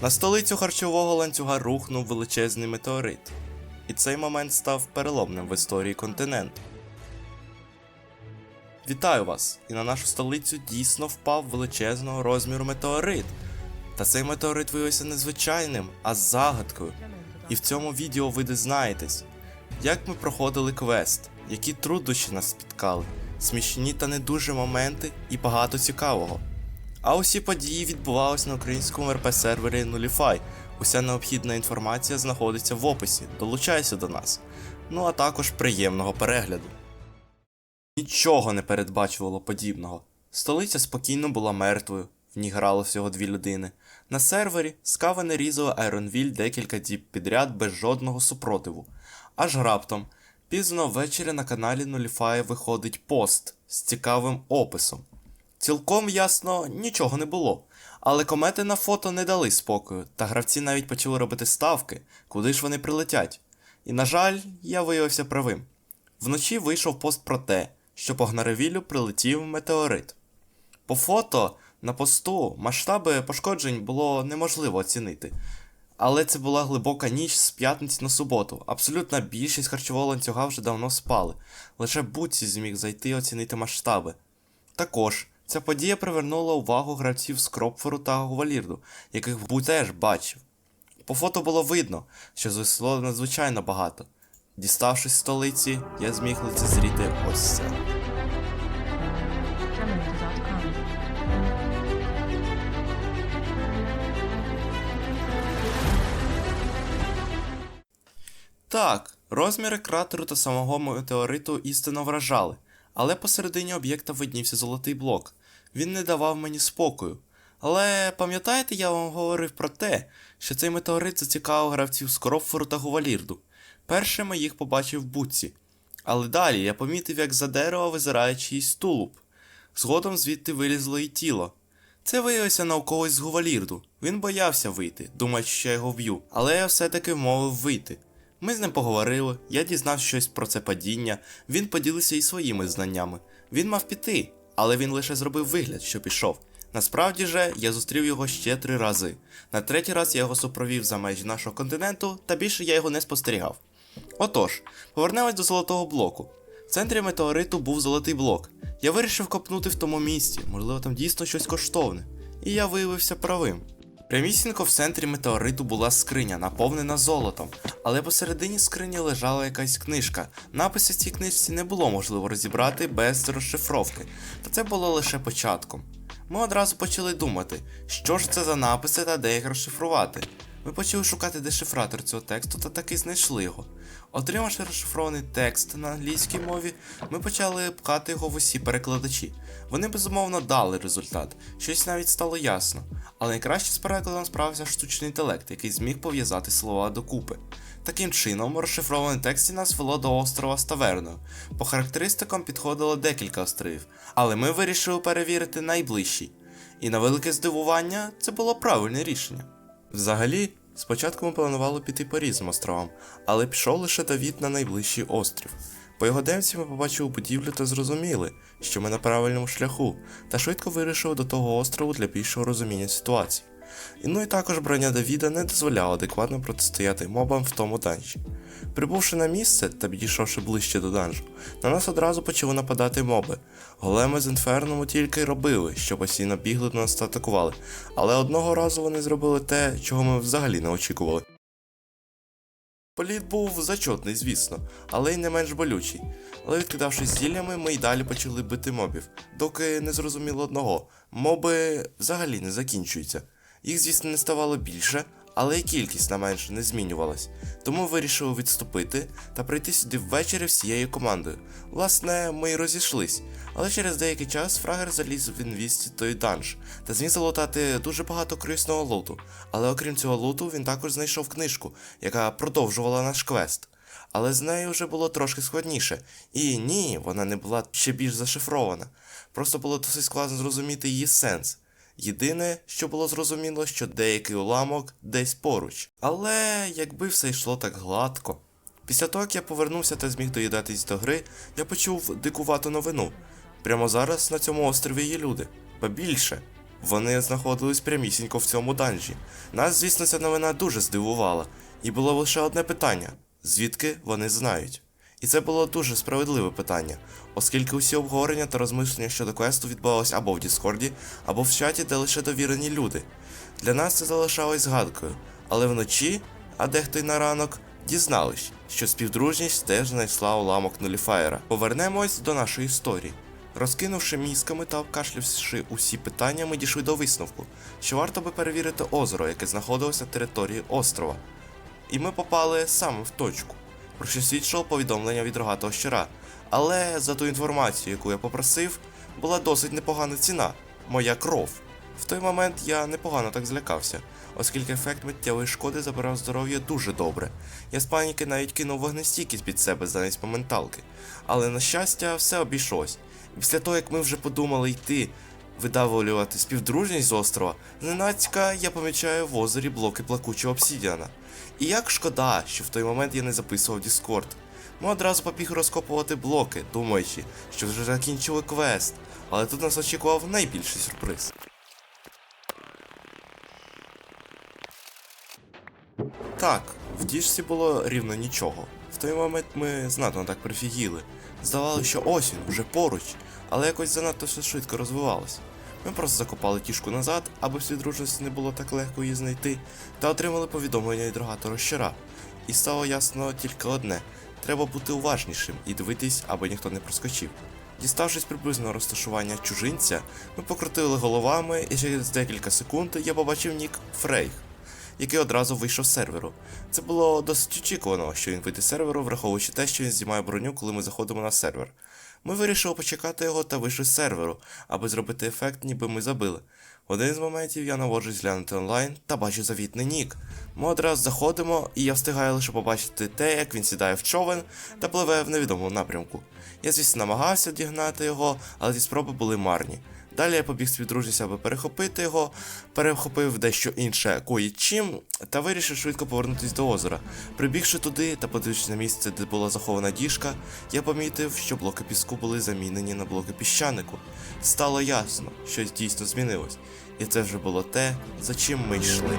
На столицю харчового ланцюга рухнув величезний метеорит. І цей момент став переломним в історії континенту. Вітаю вас! І на нашу столицю дійсно впав величезного розміру метеорит. Та цей метеорит виявився не звичайним, а загадкою. І в цьому відео ви дізнаєтесь, як ми проходили квест, які труднощі нас спіткали, смішні та не дуже моменти і багато цікавого. А усі події відбувалися на українському РП сервері Nulify. Уся необхідна інформація знаходиться в описі. Долучайся до нас. Ну а також приємного перегляду. Нічого не передбачувало подібного. Столиця спокійно була мертвою, в ній грало всього дві людини. На сервері скава не різала Айронвіль декілька діб підряд без жодного супротиву. Аж раптом, пізно ввечері на каналі Nulify виходить пост з цікавим описом. Цілком ясно нічого не було, але комети на фото не дали спокою, та гравці навіть почали робити ставки, куди ж вони прилетять. І, на жаль, я виявився правим. Вночі вийшов пост про те, що по Гнаревілю прилетів метеорит. По фото на посту масштаби пошкоджень було неможливо оцінити. Але це була глибока ніч з п'ятниці на суботу. Абсолютна більшість харчового ланцюга вже давно спали. Лише Буці зміг зайти і оцінити масштаби. Також ця подія привернула увагу гравців з Кропфору та Гувалірду, яких Буй теж бачив. По фото було видно, що звисло надзвичайно багато. Діставшись столиці, я зміг лицезріти ось це. Так, розміри кратеру та самого метеориту істинно вражали, але посередині об'єкта виднівся золотий блок. Він не давав мені спокою. Але пам'ятаєте, я вам говорив про те, що цей метеорит зацікавив гравців з Кропфору та Гувалірду. Першими їх побачив в буці. Але далі я помітив, як за дерева визирає чийсь тулуб. Згодом звідти вилізло і тіло. Це виявився науковець з Гувалірду. Він боявся вийти, думаючи, що я його вб'ю, але я все-таки вмовив вийти. Ми з ним поговорили, я дізнав щось про це падіння, він поділився і своїми знаннями. Він мав піти, але він лише зробив вигляд, що пішов. Насправді же, я зустрів його ще три рази. На третій раз я його супровів за межі нашого континенту, та більше я його не спостерігав. Отож, повернемось до золотого блоку. В центрі метеориту був золотий блок. Я вирішив копнути в тому місці, можливо, там дійсно щось коштовне. І я виявився правим. Прямісінько в центрі метеориту була скриня, наповнена золотом, але посередині скрині лежала якась книжка. Написи в цій книжці не було можливо розібрати без розшифровки, та це було лише початком. Ми одразу почали думати, що ж це за написи та де їх розшифрувати. Ми почали шукати дешифратор цього тексту та таки знайшли його. Отримавши розшифрований текст на англійській мові, ми почали пхати його в усі перекладачі. Вони безумовно дали результат, щось навіть стало ясно. Але найкраще з перекладом справився штучний інтелект, який зміг пов'язати слова докупи. Таким чином, розшифрований текст нас вело до острова з. По характеристикам підходило декілька островів, але ми вирішили перевірити найближчий. І на велике здивування це було правильне рішення. Взагалі, спочатку ми планували піти по різним островам, але пішов лише Давід на найближчий острів. По його демці ми побачили будівлю та зрозуміли, що ми на правильному шляху, та швидко вирішили до того острову для більшого розуміння ситуації. Ну і також броня Давіда не дозволяла адекватно протистояти мобам в тому данжі. Прибувши на місце та підійшовши ближче до данжу, на нас одразу почали нападати моби. Големи з інферному тільки й робили, що постійно бігли до нас та атакували, але одного разу вони зробили те, чого ми взагалі не очікували. Політ був зачотний, звісно, але й не менш болючий. Але відкидавшись зіллями, ми й далі почали бити мобів, доки не зрозуміло одного: моби взагалі не закінчуються. Їх, звісно, не ставало більше, але й кількість на менше не змінювалась. Тому вирішили відступити та прийти сюди ввечері всією командою. Власне, ми й розійшлись, але через деякий час фрагер заліз в інвісті той данж та зміг залутати дуже багато корисного луту. Але окрім цього луту, він також знайшов книжку, яка продовжувала наш квест. Але з нею вже було трошки складніше. І ні, вона не була ще більш зашифрована. Просто було досить складно зрозуміти її сенс. Єдине, що було зрозуміло, що деякий уламок десь поруч. Але якби все йшло так гладко. Після того, як я повернувся та зміг доїдатись до гри, я почув дикувату новину. Прямо зараз на цьому острові є люди, ба більше. Вони знаходились прямісінько в цьому данжі. Нас, звісно, ця новина дуже здивувала, і було лише одне питання: звідки вони знають? І це було дуже справедливе питання, оскільки усі обговорення та розмислення щодо квесту відбувалися або в Діскорді, або в чаті, де лише довірені люди. Для нас це залишалось згадкою, але вночі, а дехто й на ранок, дізнались, що співдружність теж знайшла уламок нуліфаєра. Повернемось до нашої історії. Розкинувши мізками та обкашлявши усі питання, ми дійшли до висновку, що варто би перевірити озеро, яке знаходилося на території острова. І ми попали саме в точку, про що свідчило повідомлення від рогатого щира. Але за ту інформацію, яку я попросив, була досить непогана ціна моя кров. В той момент я непогано так злякався, оскільки ефект миттєвої шкоди забирав здоров'я дуже добре. Я з паніки навіть кинув вогнестійкість під себе замість моменталки. Але на щастя, все обійшлось. І після того, як ми вже подумали йти видавлювати співдружність з острова, зненацька я помічаю в озері блоки плакучого обсідіана. І як шкода, що в той момент я не записував Discord. Ми одразу побіг розкопувати блоки, думаючи, що вже закінчили квест, але тут нас очікував найбільший сюрприз. Так, в діжці було рівно нічого. В той момент ми знатно так прифігіли. Здавалося, що осінь вже поруч, але якось занадто все швидко розвивалось. Ми просто закопали кішку назад, аби всі дружності не було так легко її знайти, та отримали повідомлення від рогатого щира. І стало ясно тільки одне: треба бути уважнішим і дивитись, аби ніхто не проскочив. Діставшись приблизно розташування чужинця, ми покрутили головами, і через декілька секунд я побачив нік Фрейх який одразу вийшов з серверу. Це було досить очікувано, що він вийде з серверу, враховуючи те, що він знімає броню, коли ми заходимо на сервер. Ми вирішили почекати його та вийшли з серверу, аби зробити ефект, ніби ми забили. В один з моментів я наводжусь глянути онлайн та бачу завітний нік. Ми одразу заходимо, і я встигаю лише побачити те, як він сідає в човен та пливе в невідомому напрямку. Я, звісно, намагався дігнати його, але ці спроби були марні. Далі я побіг співдружніся, аби перехопити його, перехопив дещо інше кої-чим та вирішив швидко повернутися до озера. Прибігши туди та подивившись на місце, де була захована діжка, я помітив, що блоки піску були замінені на блоки піщанику. Стало ясно, щось дійсно змінилось, і це вже було те, за чим ми йшли.